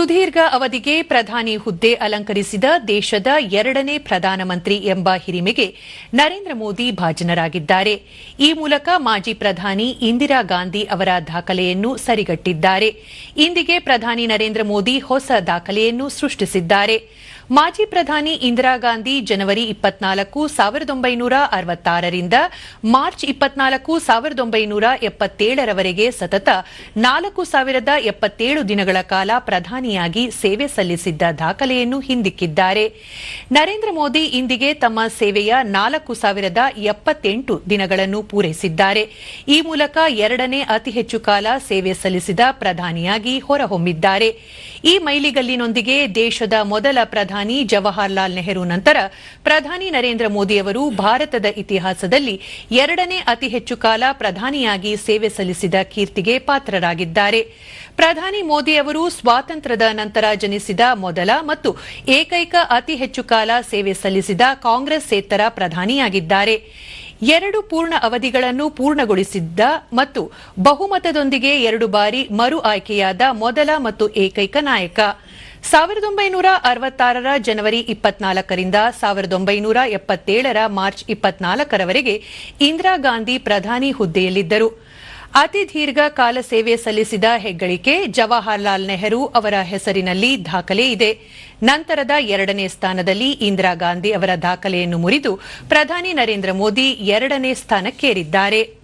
ಸುದೀರ್ಘ ಅವಧಿಗೆ ಪ್ರಧಾನಿ ಹುದ್ದೆ ಅಲಂಕರಿಸಿದ ದೇಶದ ಎರಡನೇ ಪ್ರಧಾನಮಂತ್ರಿ ಎಂಬ ಹಿರಿಮೆಗೆ ನರೇಂದ್ರ ಮೋದಿ ಭಾಜನರಾಗಿದ್ದಾರೆ. ಈ ಮೂಲಕ ಮಾಜಿ ಪ್ರಧಾನಿ ಇಂದಿರಾ ಗಾಂಧಿ ಅವರ ದಾಖಲೆಯನ್ನು ಸರಿಗಟ್ಟಿದ್ದಾರೆ. ಇಂದಿಗೆ ಪ್ರಧಾನಿ ನರೇಂದ್ರ ಮೋದಿ ಹೊಸ ದಾಖಲೆಯನ್ನು ಸೃಷ್ಟಿಸಿದ್ದಾರೆ. ಮಾಜಿ ಪ್ರಧಾನಿ ಇಂದಿರಾ ಗಾಂಧಿ ಜನವರಿ ಇಪ್ಪತ್ನಾಲ್ಕು ಸಾವಿರದ ಒಂಬೈನೂರ ಅರವತ್ತಾರರಿಂದ ಮಾರ್ಚ್ ಇಪ್ಪತ್ನಾಲ್ಕು ಸಾವಿರದ ಒಂಬೈನೂರ ಎಪ್ಪತ್ತೇಳರವರೆಗೆ ಸತತ ನಾಲ್ಕು ಸಾವಿರದ ಎಪ್ಪತ್ತೇಳು ದಿನಗಳ ಕಾಲ ಪ್ರಧಾನಿಯಾಗಿ ಸೇವೆ ಸಲ್ಲಿಸಿದ್ದ ದಾಖಲೆಯನ್ನು ಹಿಂದಿಕ್ಕಿದ್ದಾರೆ. ನರೇಂದ್ರ ಮೋದಿ ಇಂದಿಗೆ ತಮ್ಮ ಸೇವೆಯ ನಾಲ್ಕು ಸಾವಿರದ ಎಪ್ಪತ್ತೆಂಟು ದಿನಗಳನ್ನು ಪೂರೈಸಿದ್ದಾರೆ. ಈ ಮೂಲಕ ಎರಡನೇ ಅತಿ ಹೆಚ್ಚು ಕಾಲ ಸೇವೆ ಸಲ್ಲಿಸಿದ ಪ್ರಧಾನಿಯಾಗಿ ಹೊರಹೊಮ್ಮಿದ್ದಾರೆ. ಈ ಮೈಲಿಗಲ್ಲಿನೊಂದಿಗೆ ದೇಶದ ಮೊದಲ ಪ್ರಧಾನಿ ಜವಾಹರ್ಲಾಲ್ ನೆಹರು ನಂತರ ಪ್ರಧಾನಿ ನರೇಂದ್ರ ಮೋದಿಯವರು ಭಾರತದ ಇತಿಹಾಸದಲ್ಲಿ ಎರಡನೇ ಅತಿ ಹೆಚ್ಚು ಕಾಲ ಪ್ರಧಾನಿಯಾಗಿ ಸೇವೆ ಸಲ್ಲಿಸಿದ ಕೀರ್ತಿಗೆ ಪಾತ್ರರಾಗಿದ್ದಾರೆ. ಪ್ರಧಾನಿ ಮೋದಿ ಅವರು ಸ್ವಾತಂತ್ರ್ಯದ ನಂತರ ಜನಿಸಿದ ಮೊದಲ ಮತ್ತು ಏಕೈಕ ಅತಿ ಹೆಚ್ಚು ಕಾಲ ಸೇವೆ ಸಲ್ಲಿಸಿದ ಕಾಂಗ್ರೆಸ್ಸೇತರ ಪ್ರಧಾನಿಯಾಗಿದ್ದಾರೆ. ಎರಡು ಪೂರ್ಣ ಅವಧಿಗಳನ್ನು ಪೂರ್ಣಗೊಳಿಸಿದ್ದ ಮತ್ತು ಬಹುಮತದೊಂದಿಗೆ ಎರಡು ಬಾರಿ ಮರು ಆಯ್ಕೆಯಾದ ಮೊದಲ ಮತ್ತು ಏಕೈಕ ನಾಯಕ. ಸಾವಿರದ ಒಂಬೈನೂರ ಅರವತ್ತಾರರ ಜನವರಿ ಇಪ್ಪತ್ನಾಲ್ಕರಿಂದ ಸಾವಿರದ ಒಂಬೈನೂರ ಎಪ್ಪತ್ತೇಳರ ಮಾರ್ಚ್ ಇಪ್ಪತ್ನಾಲ್ಕರವರೆಗೆ ಇಂದಿರಾ ಗಾಂಧಿ ಪ್ರಧಾನಿ ಹುದ್ದೆಯಲ್ಲಿದ್ದರು. ಅತಿ ದೀರ್ಘ ಕಾಲ ಸೇವೆ ಸಲ್ಲಿಸಿದ ಹೆಗ್ಗಳಿಕೆ ಜವಾಹರ್ಲಾಲ್ ನೆಹರು ಅವರ ಹೆಸರಿನಲ್ಲಿ ದಾಖಲೆ ಇದೆ. ನಂತರದ ಎರಡನೇ ಸ್ಥಾನದಲ್ಲಿ ಇಂದಿರಾ ಗಾಂಧಿ ಅವರ ದಾಖಲೆಯನ್ನು ಮುರಿದು ಪ್ರಧಾನಿ ನರೇಂದ್ರ ಮೋದಿ ಎರಡನೇ ಸ್ಥಾನಕ್ಕೇರಿದ್ದಾರೆ.